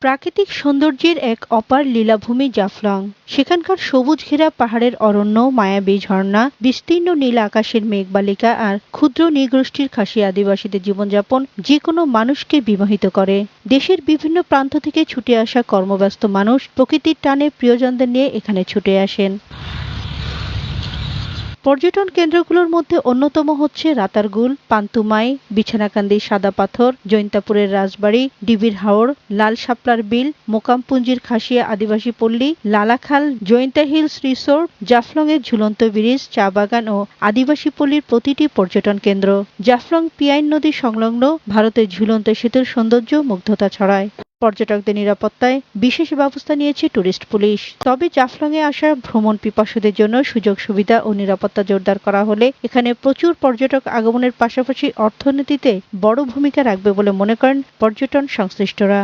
প্রাকৃতিক সৌন্দর্যের এক অপার লীলাভূমি জাফলং। সেখানকার সবুজ ঘেরা পাহাড়ের অরণ্য, মায়াবী ঝর্ণা, বিস্তীর্ণ নীল আকাশের মেঘবালিকা আর ক্ষুদ্র নৃগোষ্ঠীর খাসি আদিবাসীদের জীবনযাপন যে কোনো মানুষকে বিবাহিত করে। দেশের বিভিন্ন প্রান্ত থেকে ছুটে আসা কর্মব্যস্ত মানুষ প্রকৃতির টানে প্রিয়জনদের নিয়ে এখানে ছুটে আসেন। পর্যটন কেন্দ্রগুলোর মধ্যে অন্যতম হচ্ছে রাতারগুল, পান্তুমাই, বিছানাকান্দি সাদা পাথর, জৈন্তাপুরের রাজবাড়ি, ডিবির হাওর, লাল শাপলার বিল, মোকামপুঞ্জির খাসিয়া আদিবাসী পল্লী, লালাখাল, জৈন্তা হিলস রিসোর্ট, জাফলংয়ের ঝুলন্ত ব্রিজ, চা বাগান ও আদিবাসী পল্লীর প্রতিটি পর্যটন কেন্দ্র। জাফলং পিয়াইন নদী সংলগ্ন, ভারতের ঝুলন্ত সেতুর সৌন্দর্য মুগ্ধতা ছড়ায়। পর্যটকদের নিরাপত্তায় বিশেষ ব্যবস্থা নিয়েছে টুরিস্ট পুলিশ। তবে জাফলংয়ে আসা ভ্রমণ পিপাসুদের জন্য সুযোগ, সুবিধা ও নিরাপত্তা জোরদার করা হলে এখানে প্রচুর পর্যটক আগমনের পাশাপাশি অর্থনীতিতে বড় ভূমিকা রাখবে বলে মনে করেন পর্যটন সংশ্লিষ্টরা।